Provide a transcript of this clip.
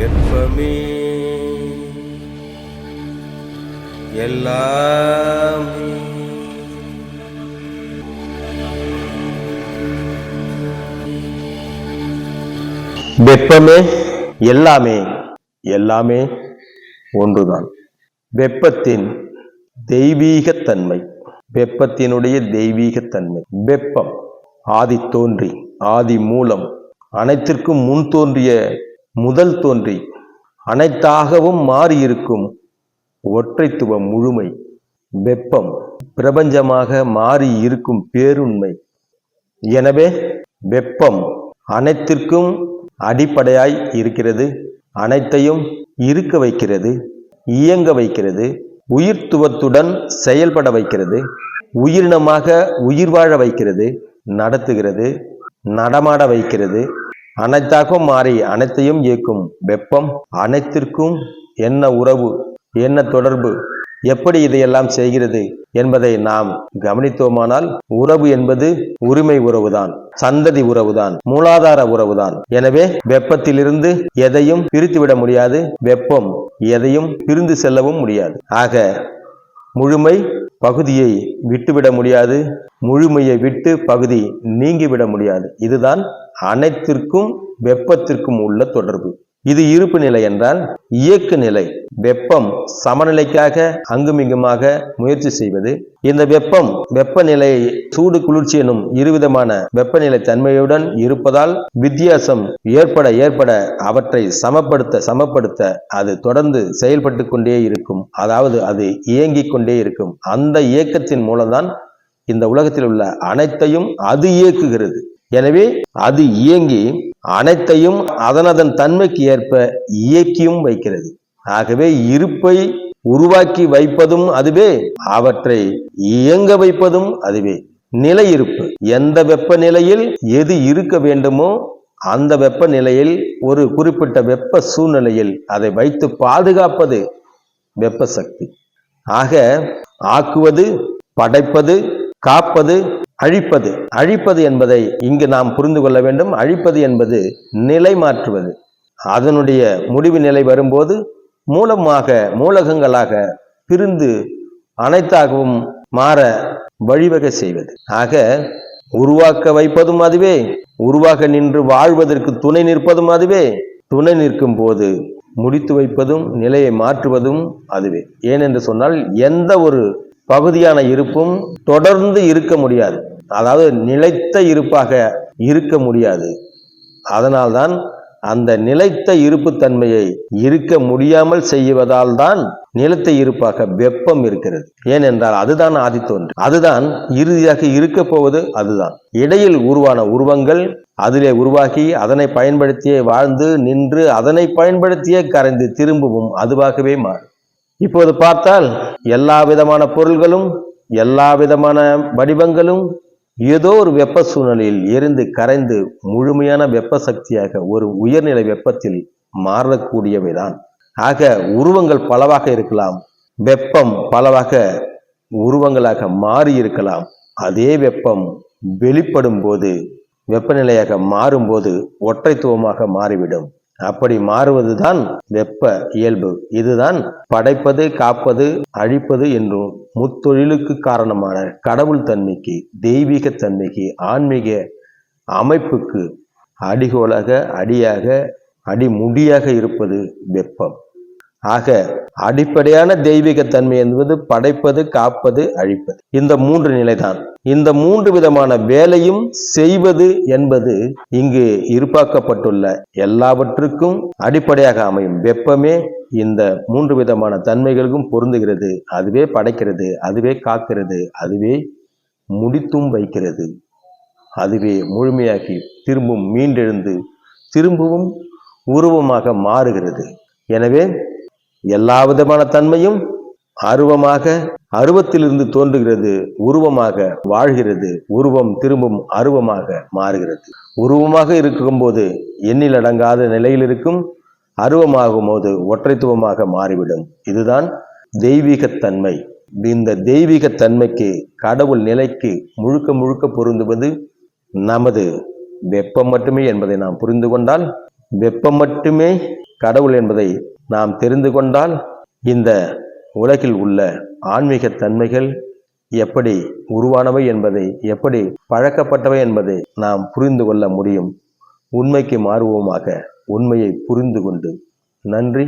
வெப்பமே எல்லாமே வெப்பமே எல்லாமே எல்லாமே ஒன்றுதான். வெப்பத்தின் தெய்வீகத்தன்மை. வெப்பத்தினுடைய தெய்வீகத்தன்மை. வெப்பம் ஆதி தோன்றி ஆதி மூலம். அனைத்திற்கும் முன் தோன்றிய முதல் தோன்றி அனைத்தாகவும் மாறியிருக்கும் ஒற்றைத்துவ முழுமை வெப்பம் பிரபஞ்சமாக மாறி இருக்கும் பேருண்மை. எனவே வெப்பம் அனைத்திற்கும் அடிப்படையாய் இருக்கிறது அனைத்தையும் இருக்க வைக்கிறது இயங்க வைக்கிறது உயிர்த்துவத்துடன் செயல்பட வைக்கிறது உயிரினமாக உயிர் வாழ வைக்கிறது நடத்துகிறது நடமாட வைக்கிறது அனைத்தாகவும் மாறி அனைத்தையும் இயக்கும் வெப்பம் அனைத்திற்கும் என்ன உறவு என்ன தொடர்பு எப்படி இதையெல்லாம் செய்கிறது என்பதை நாம் கவனித்தோமானால் உறவு என்பது உரிமை உறவுதான் சந்ததி உறவுதான் மூலாதார உறவுதான். எனவே வெப்பத்திலிருந்து எதையும் பிரித்துவிட முடியாது வெப்பம் எதையும் பிரிந்து செல்லவும் முடியாது. ஆக முழுமை பகுதியை விட்டுவிட முடியாது முழுமையை விட்டு பகுதி நீங்கிவிட முடியாது. இதுதான் அனைத்திற்கும் வெப்பத்திற்கும் உள்ள தொடர்பு. இது இருப்பு நிலை என்றால் இயக்கு நிலை. வெப்பம் சமநிலைக்காக அங்குமிங்குமாக முயற்சி செய்வது. இந்த வெப்பம் வெப்பநிலை சூடு குளிர்ச்சி எனும் இருவிதமான வெப்பநிலை தன்மையுடன் இருப்பதால் வித்தியாசம் ஏற்பட ஏற்பட அவற்றை சமப்படுத்த சமப்படுத்த அது தொடர்ந்து செயல்பட்டு கொண்டே இருக்கும். அதாவது அது இயங்கிக் கொண்டே இருக்கும். அந்த இயக்கத்தின் மூலம்தான் இந்த உலகத்தில் உள்ள அனைத்தையும் அது இயக்குகிறது. எனவே அது இயங்கி அனைத்தையும் அதனதன் தன்மைக்கு ஏற்ப இயக்கியும் வைக்கிறது. ஆகவே இருப்பை உருவாக்கி வைப்பதும் அதுவே அவற்றை இயங்க வைப்பதும் அதுவே. நிலை இருப்பு. எந்த வெப்பநிலையில் எது இருக்க வேண்டுமோ அந்த வெப்பநிலையில் ஒரு குறிப்பிட்ட வெப்ப சூழ்நிலையில் அதை வைத்து பாதுகாப்பது வெப்ப சக்தி ஆக ஆக்குவது படைப்பது காப்பது அழிப்பது. அழிப்பது என்பதை இங்கு நாம் புரிந்து கொள்ள வேண்டும். அழிப்பது என்பது நிலை மாற்றுவது. அதனுடைய முடிவு நிலை வரும்போது மூலமாக மூலகங்களாக பிரிந்து அனைத்தாகவும் மாற வழிவகை செய்வது. ஆக உருவாக்க வைப்பதும் அதுவே உருவாக நின்று வாழ்வதற்கு துணை நிற்பதும் அதுவே துணை நிற்கும் போது முடித்து வைப்பதும் நிலையை மாற்றுவதும் அதுவே. ஏனென்று சொன்னால் எந்த ஒரு பகுதியான இருப்பும் தொடர்ந்து இருக்க முடியாது. அதாவது நிலைத்த இருப்பாக இருக்க முடியாது. அதனால்தான் அந்த நிலைத்த இருப்புத்தன்மையை இருக்க முடியாமல் செய்வதால் தான் நிலத்த இருப்பாக வெப்பம் இருக்கிறது. ஏனென்றால் அதுதான் ஆதித்தோன்று அதுதான் இறுதியாக இருக்க போவது அதுதான். இடையில் உருவான உருவங்கள் அதிலே உருவாகி அதனை பயன்படுத்தியே வாழ்ந்து நின்று அதனை பயன்படுத்தியே கரைந்து திரும்பவும் அதுவாகவே மாறும். இப்போது பார்த்தால் எல்லா விதமான பொருள்களும் எல்லா விதமான வடிவங்களும் ஏதோ ஒரு வெப்ப சூழ்நிலையில் எரிந்து கரைந்து முழுமையான வெப்ப சக்தியாக ஒரு உயர்நிலை வெப்பத்தில் மாறக்கூடியவைதான். ஆக உருவங்கள் பலவாக இருக்கலாம் வெப்பம் பலவாக உருவங்களாக மாறி இருக்கலாம். அதே வெப்பம் வெளிப்படும் போது வெப்பநிலையாக மாறும்போது ஒற்றைத்துவமாக மாறிவிடும். அப்படி மாறுவதுதான் வெப்ப இயல்பு. இதுதான் படைப்பது காப்பது அழிப்பது என்றும் முத்தொழிலுக்கு காரணமான கடவுள் தன்மைக்கு தெய்வீக தன்மைக்கு ஆன்மீக அமைப்புக்கு அடிகோலாக அடியாக அடிமுடியாக இருப்பது வெப்பம். ஆக அடிப்படையான தெய்வீக தன்மை என்பது படைப்பது காப்பது அழிப்பது. இந்த மூன்று நிலைதான். இந்த மூன்று விதமான வேலையும் செய்வது என்பது இங்கு இருப்பாக்கப்பட்டுள்ள எல்லாவற்றுக்கும் அடிப்படையாக அமையும். வெப்பமே இந்த மூன்று விதமான தன்மைகளுக்கும் பொருந்துகிறது. அதுவே படைக்கிறது அதுவே காக்கிறது அதுவே முடித்தும் வைக்கிறது. அதுவே முழுமையாக்கி திரும்பும் மீண்டெழுந்து திரும்பவும் உருவமாக மாறுகிறது. எனவே எல்லா விதமான தன்மையும் அருவமாக அருவத்திலிருந்து தோன்றுகிறது உருவமாக வாழ்கிறது. உருவம் திரும்பும் அருவமாக மாறுகிறது. உருவமாக இருக்கும்போது எண்ணில் அடங்காத நிலையில் இருக்கும் அருவமாகும் போது ஒற்றைத்துவமாக மாறிவிடும். இதுதான் தெய்வீகத்தன்மை. இந்த தெய்வீகத்தன்மைக்கு கடவுள் நிலைக்கு முழுக்க முழுக்க பொருந்துவது நமது வெப்பம் மட்டுமே என்பதை நாம் புரிந்து கொண்டால் வெப்பம் மட்டுமே கடவுள் என்பதை நாம் தெரிந்து கொண்டால் இந்த உலகில் உள்ள ஆன்மீக தன்மைகள் எப்படி உருவானவை என்பதை எப்படி பழக்கப்பட்டவை என்பதை நாம் புரிந்து கொள்ள முடியும். உண்மைக்கு மாறுவோமாக உண்மையை புரிந்து கொண்டு. நன்றி.